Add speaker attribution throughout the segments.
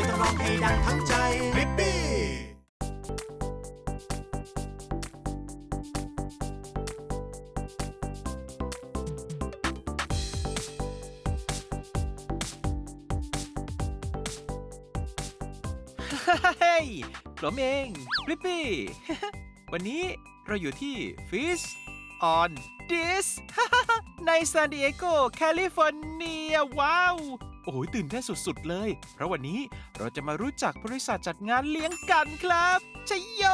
Speaker 1: จะต้องร้องให้ดังทั้งใจริปปี้
Speaker 2: เฮ้ยผมเองฟลิปปี้ วันนี้เราอยู่ที่ Fish on This ในซานดิเอโกแคลิฟอร์เนีย ว้าว อ้โหตื่นเต้นสุดๆเลย เพราะวันนี้เราจะมารู้จักบริษัทจัดงานเลี้ยงกันครับชยโย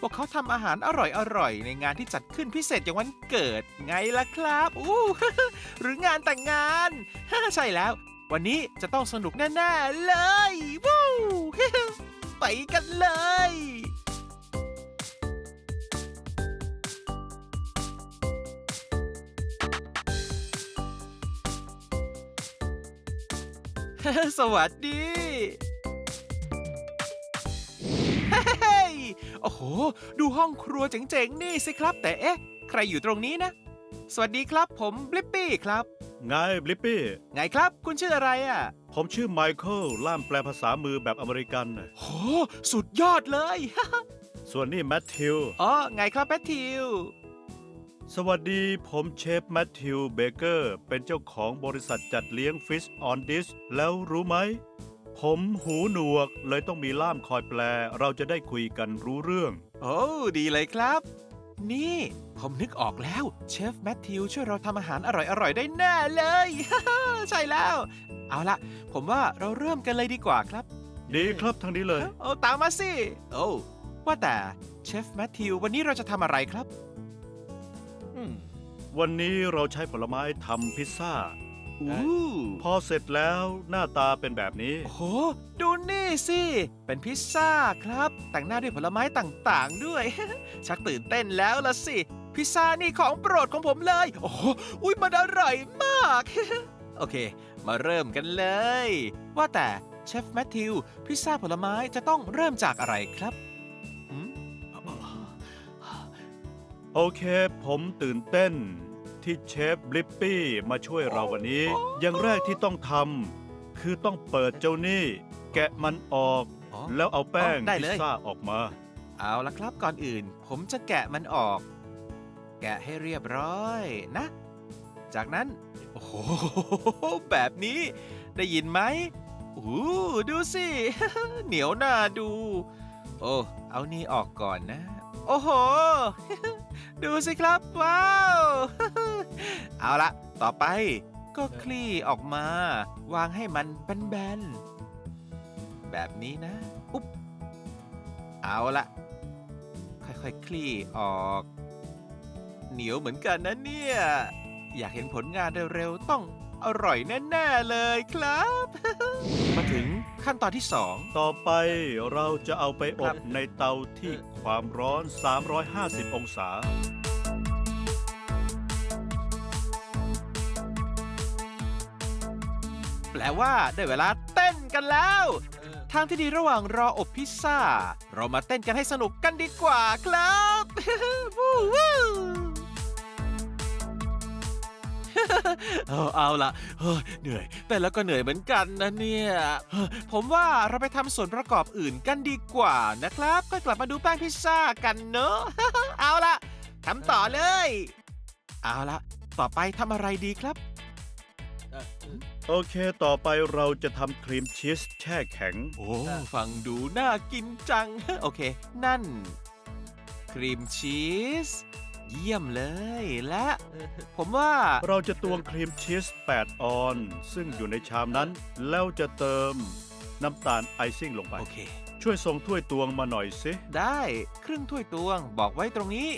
Speaker 2: พวกเขาทำอาหารอร่อยๆ ในงานที่จัดขึ้นพิเศษอย่างวันเกิดไงล่ะครับอู้หรืองานแต่งงานใช่แล้ว วันนี้จะต้องสนุกแน่ๆเลยวู้ไปกันเลย สวัสดีเฮ้ยโอ้โห ดูห้องครัวเจ๋งๆ นี่สิครับ แต่เอ๊ะ ใครอยู่ตรงนี้นะ สวัสดีครับผมบลิปปี้ครับ
Speaker 3: ไงบลิปปี้
Speaker 2: ไงครับ คุณชื่ออะไรอะ
Speaker 3: ผมชื่อไมเคิลล่ามแปลภาษามือแบบอเมริกันน่ะ
Speaker 2: โห สุดยอดเลย
Speaker 3: ส่วนนี่แมทธิว
Speaker 2: อ๋อ ไงครับแพททิว
Speaker 3: สวัสดีผมเชฟแมทธิวเบเกอร์ เป็นเจ้าของบริษัทจัดเลี้ยง Fish on Dish แล้วรู้ไหม ผมหูหนวกเลยต้องมีล่ามคอยแปล เราจะได้คุยกันรู้เรื่อง
Speaker 2: โอ้ดีเลยครับ นี่ ผมนึกออกแล้ว เชฟแมทธิวช่วยเราทำอาหารอร่อยๆ ได้แน่เลย ใช่แล้ว เอาละผมว่าเราเริ่มกันเลยดีกว่าครับ
Speaker 3: ดีครับทางนี้เลย
Speaker 2: โอ้ตามมาสิ โอ้ว่าแต่เชฟแมทธิววันนี้เราจะทำอะไรครับ
Speaker 3: วันนี้เราใช้ผลไม้ทำพิซซ่า
Speaker 2: อู้
Speaker 3: พอเสร็จแล้วหน้าตาเป็นแบบนี้
Speaker 2: โอ้โห ดูนี่สิ เป็นพิซซ่าครับ แต่งหน้าด้วยผลไม้ต่างๆด้วย ชักตื่นเต้นแล้วละสิ พิซซ่านี่ของโปรดของผมเลย โอ้โหอุ้ยมันอร่อยมาก โอเค มาเริ่มกันเลย ว่าแต่เชฟแมทธิว พิซซ่าผลไม้จะต้องเริ่มจากอะไรครับ
Speaker 3: โอเค ผมตื่นเต้นที่เชฟบลิปปี้มาช่วยเราวันนี้ อย่างแรกที่ต้องทำคือต้องเปิดเจ้านี่ แกะมันออก
Speaker 2: อ๋อ
Speaker 3: แล้วเอาแป้ง
Speaker 2: อ๋อได้
Speaker 3: พิ
Speaker 2: เล
Speaker 3: ซ
Speaker 2: ย
Speaker 3: ซ่าออกมา
Speaker 2: เอาละครับก่อนอื่น ผมจะแกะมันออก แกะให้เรียบร้อยนะ จากนั้น โอ้โห แบบนี้ ได้ยินไหมอู้ดูสิ เหนียวหน้าดู โอ้ เอานี่ออกก่อนนะ โอ้โห ดูสิครับ ว้าว เอาละต่อไปก็คลี่ออกมา วางให้มันแบนๆ แบบนี้นะ อุ๊บ เอาละค่อยๆคลี่ออก เหนียวเหมือนกันนะเนี่ย อยากเห็นผลงานเร็วๆ ต้อง อร่อยแน่ๆเลยครับ มาถึงขั้นตอนที่สอง
Speaker 3: ต่อไปเราจะเอาไปอ
Speaker 2: ครับบ
Speaker 3: ในเตาที่ความร้อน 350 องศา
Speaker 2: แปลว่าได้เวลาเต้นกันแล้ว ทางที่ดีระหว่างรออบพิซซ่า เรามาเต้นกันให้สนุกกันดีกว่าครับ วู้วู้ เอาเอาละเฮ้ยเหนื่อย แต่แล้วก็เหนื่อยเหมือนกันนะเนี่ยเฮ้ยผมว่าเราไปทำส่วนประกอบอื่นกันดีกว่านะครับก็กลับมาดูแป้งพิซซ่ากันเนอะ เอาละทำต่อเลย เอาละต่อไปทำอะไรดีครับ
Speaker 3: โอเค ต่อไปเราจะทำครีมชีสแช่แข็ง
Speaker 2: โอ้ ฟังดูน่ากินจัง โอเค นั่น ครีมชีส เยี่ยมเลยและ ผมว่า
Speaker 3: เราจะตวงครีมชีส 8 ออนซึ่งอยู่ในชามนั้น แล้วจะเติมน้ำตาลไอซิ่งลงไป
Speaker 2: โอเค
Speaker 3: ช่วยส่งถ้วยตวงมาหน่อยสิ
Speaker 2: ได้ครึ่งถ้วยตวงบอกไว้ตรงนี้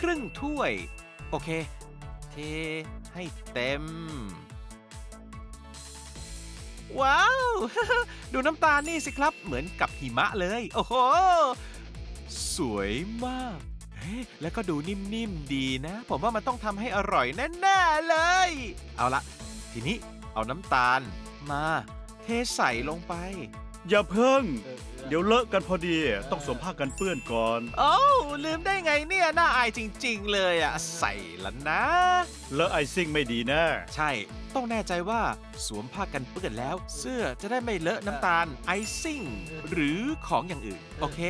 Speaker 2: ครึ่งถ้วย โอเค เทให้เต็ม ว้าว ดูน้ำตาลนี่สิครับ เหมือนกับหิมะเลย โอ้โห สวยมาก เฮ้แล้วก็ดูนิ่มๆดีนะ ผมว่ามันต้องทำให้อร่อยแน่ๆเลย เอาละทีนี้เอาน้ำตาลมาเทใส่ลงไป
Speaker 3: อย่าเพิ่ง เดี๋ยวเลอะกันพอดี ต้องสวมผ้ากันเปื้อนก่อน
Speaker 2: โอ้าลืมได้ไงเนี่ยน่าอายจริง ๆ เลยอะใส่ละนะ
Speaker 3: เลอะไอซิ่งไม่ดีแน่
Speaker 2: ใช่ตต้องแน่ใจว่าสวมผ้ากันเปื้อนแล้ว เสื้อจะได้ไม่เลอะน้ำตาลไอซิ่ง หรือของอย่างอื่น โอเค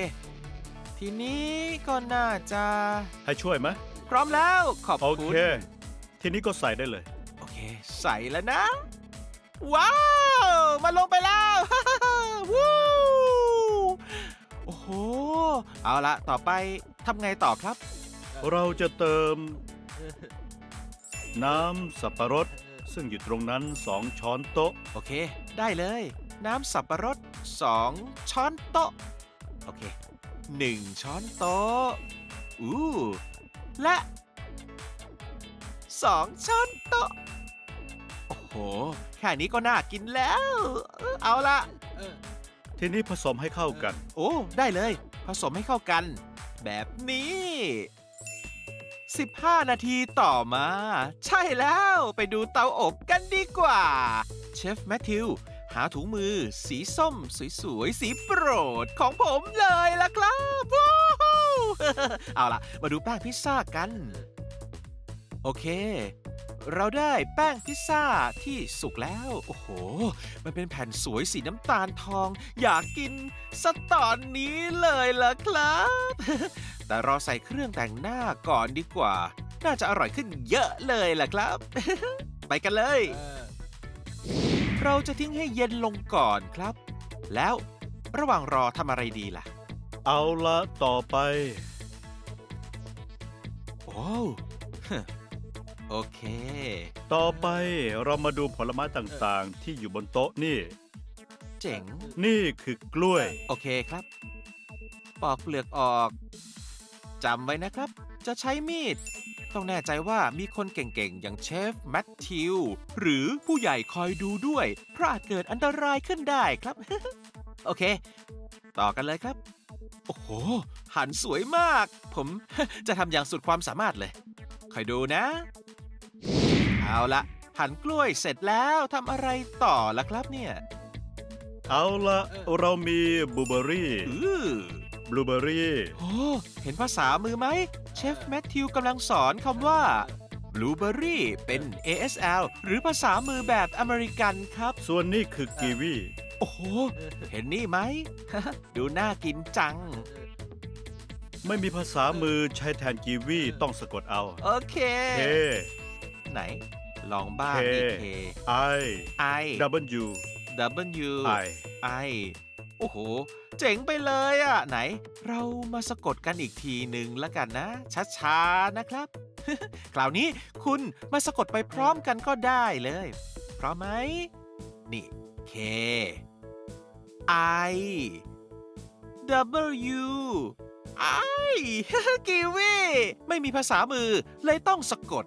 Speaker 2: ทีนี้ก็น่าจะ
Speaker 3: ให้ช่วยไหม
Speaker 2: พร้อมแล้วขอบ
Speaker 3: โอ
Speaker 2: คุ
Speaker 3: เค
Speaker 2: ณ
Speaker 3: ทีนี้ก็ใส่ได้เลย
Speaker 2: โอเค ใส่แล้วนะ ว้าว มาลงไปแล้ว วู้โอ้โห เอาละต่อไปทำไงต่อครับ
Speaker 3: เราจะเติม น้ำสับปะรด ซึ่งอยู่ตรงนั้น2ช้อนโต๊ะ
Speaker 2: โอเค ได้เลย น้ำสับปะรด 2 ช้อนโต๊ะ โอเค 1 ช้อนโต๊ะ อู้ และ 2 ช้อนโต๊ะ โอ้โห แค่นี้ก็น่ากินแล้ว เอาละ
Speaker 3: ทีนี้ผสมให้เข้ากัน
Speaker 2: โอ้ ได้เลย ผสมให้เข้ากัน แบบนี้ 15 นาทีต่อมา ใช่แล้ว ไปดูเตาอบกันดีกว่า เชฟแมทธิวหาถุงมือ สีส้ม สวยๆ สีโปรดของผมเลยล่ะครับว้าวเอาล่ะ มาดูแป้งพิซซ่ากัน โอเค เราได้แป้งพิซซ่าที่สุกแล้ว โอ้โห มันเป็นแผ่นสวยสีน้ำตาลทอง อยากกินสตอนนี้เลยล่ะครับ แต่รอใส่เครื่องแต่งหน้าก่อนดีกว่า น่าจะอร่อยขึ้นเยอะเลยล่ะครับ ไปกันเลย เราจะทิ้งให้เย็นลงก่อนครับ แล้วระหว่างรอทำอะไรดีล่ะ
Speaker 3: เอาละต่อไป
Speaker 2: โอ้ฮะโอเค
Speaker 3: ต่อไปเรามาดูผลไม้ต่างๆ ที่อยู่บนโต๊ะนี่
Speaker 2: เจ๋ง
Speaker 3: นี่คือกล้วย
Speaker 2: โอเคครับ ปอกเปลือกออกจำไว้นะครับ จะใช้มีด ต้องแน่ใจว่ามีคนเก่งๆ อย่างเชฟแมทธิว หรือผู้ใหญ่คอยดูด้วยเพราะอาจเกิดอันตรายขึ้นได้ครับ โอเค ต่อกันเลยครับ โอ้โห หันสวยมาก ผมจะทำอย่างสุดความสามารถเลย คอยดูนะ เอาละหั่นกล้วยเสร็จแล้วทำอะไรต่อล่ะครับเนี่ย
Speaker 3: เอาละเรามีบลูเบอรี่
Speaker 2: อือ
Speaker 3: บลูเบอรี่
Speaker 2: โอ้เห็นภาษามือไหม เชฟแมทธิวกำลังสอนคำว่า blueberry เป็น ASL หรือภาษามือแบบอเมริกันครับ
Speaker 3: ส่วนนี้คือกีวี
Speaker 2: โอ้โห เห็นนี่ไหม ดูน่ากินจัง
Speaker 3: ไม่มีภาษามือใช้แทนกีวีต้องสะกดเอา
Speaker 2: โอเค
Speaker 3: K
Speaker 2: ไหน ลองบ้าง
Speaker 3: K
Speaker 2: ดิ K
Speaker 3: I
Speaker 2: I
Speaker 3: W
Speaker 2: W
Speaker 3: I
Speaker 2: I โอ้โห เจ๋งไปเลยอะ ไหน เรามาสะกดกันอีกทีหนึ่งแล้วกันนะ ช้าๆนะครับ คราวนี้คุณมาสะกดไปพร้อมกันก็ได้เลย พร้อมไหม นี่ K I W I กีวีไม่มีภาษามือเลยต้องสะกด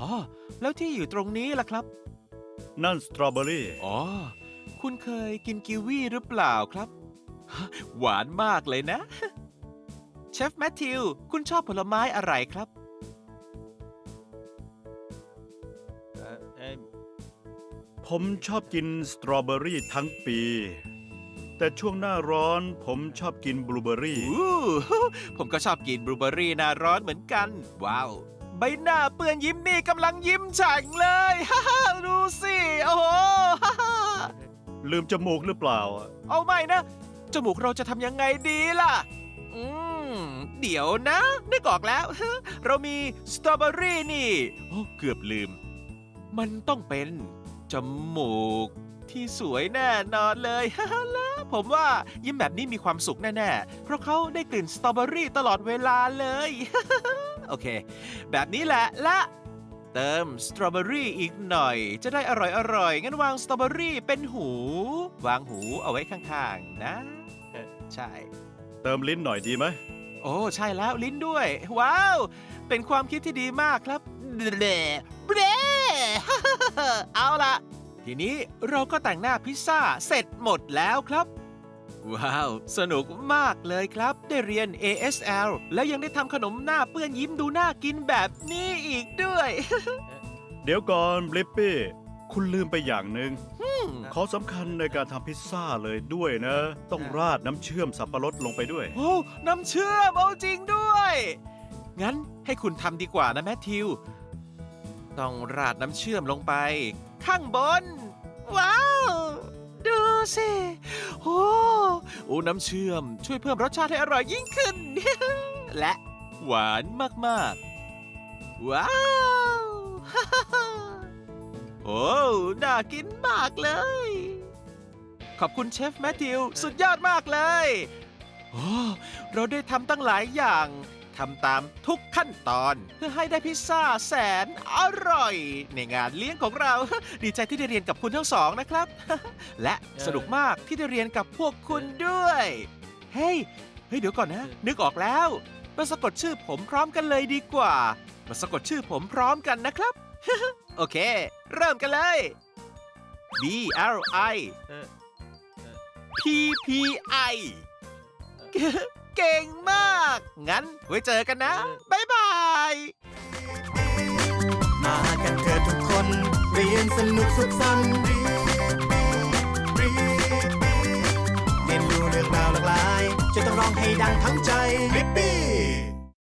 Speaker 2: อ๋อ แล้วที่อยู่ตรงนี้ล่ะครับ
Speaker 3: นั่นสตรอเบอรี่
Speaker 2: อ๋อ คุณเคยกินกีวีหรือเปล่าครับ หวานมากเลยนะ เชฟแมทธิว คุณชอบผลไม้อะไรครับ
Speaker 3: ผมชอบกินสตรอเบอรี่ทั้งปี แต่ช่วงหน้าร้อนผมชอบกินบลูเบอรี่
Speaker 2: อู้ผมก็ชอบกินบลูเบอร์รี่หนาร้อนเหมือนกัน ว้าว ใบหน้าเปื้อนยิ้มนี่กำลังยิ้มฉ่งเลย ฮ่าฮ่าดูสิ โอ้โหฮ่าฮ่า
Speaker 3: ลืมจมูกหรือเปล่าอะ
Speaker 2: เอาไม่นะ จมูกเราจะทำยังไงดีล่ะ อืม เดี๋ยวนะนึกออกแล้ว เรามีสตรอเบอรี่นี่โอ้เกือบลืม มันต้องเป็นจมูกที่สวยแน่นอนเลย แล้วผมว่ายิ้มแบบนี้มีความสุขแน่ๆ เพราะเขาได้กลิ่นสตรอเบอรี่ตลอดเวลาเลย โอเค แบบนี้แหละและ เติมสตรอเบอรี่อีกหน่อย จะได้อร่อยๆงั้นวางสตรอเบอรี่เป็นหู วางหูเอาไว้ข้างๆ นะเออใช่
Speaker 3: เติมลิ้นหน่อยดีไหม
Speaker 2: โอ้ใช่แล้วลิ้นด้วย ว้าว เป็นความคิดที่ดีมากครับเบลเบล เอาละทีนี้เราก็แต่งหน้าพิซซ่าเสร็จหมดแล้วครับ ว้าว สนุกมากเลยครับ ได้เรียน ASL แล้วยังได้ทำขนมหน้าเปื้อนยิ้มดูน่ากินแบบนี้อีกด้วย
Speaker 3: เดี๋ยวก่อนบลิปปี้ คุณลืมไปอย่างหนึ่งของสำคัญในการทำพิซซ่าเลยด้วยนะ ต้องราดน้ำเชื่อมสับปะรดลงไปด้วย
Speaker 2: โอ้ น้ำเชื่อมเอาจริงด้วย งั้นให้คุณทำดีกว่านะแมทธิว ต้องราดน้ำเชื่อมลงไป ข้างบน ว้าว สิโอ้โอ้น้ำเชื่อมช่วยเพิ่มรสชาติให้อร่อยยิ่งขึ้น และหวานมากๆ ว้าว โอ้น่ากินมากเลย ขอบคุณเชฟแมทธิว สุดยอดมากเลย โอ้ เราได้ทำตั้งหลายอย่าง ทำตามทุกขั้นตอน เพื่อให้ได้พิซซ่าแสนอร่อย ในงานเลี้ยงของเรา ดีใจที่ได้เรียนกับคุณทั้งสองนะครับ และสนุกมากที่ได้เรียนกับพวกคุณด้วย เฮ้ยเฮ้ยเดี๋ยวก่อนนะ นึกออกแล้วมาสะกดชื่อผมพร้อมกันเลยดีกว่ามาสะกดชื่อผมพร้อมกันนะครับ โอเค เริ่มกันเลย B R I P P I เก่งมาก งั้นไว้เจอกันนะ บ๊ายบาย
Speaker 1: มากันเถิดทุกคน เรียนสนุกสุขสันต์เรียนรู้เรื่องราวหลากหลาย จะต้องร้องให้ดังทั้งใจริปปี้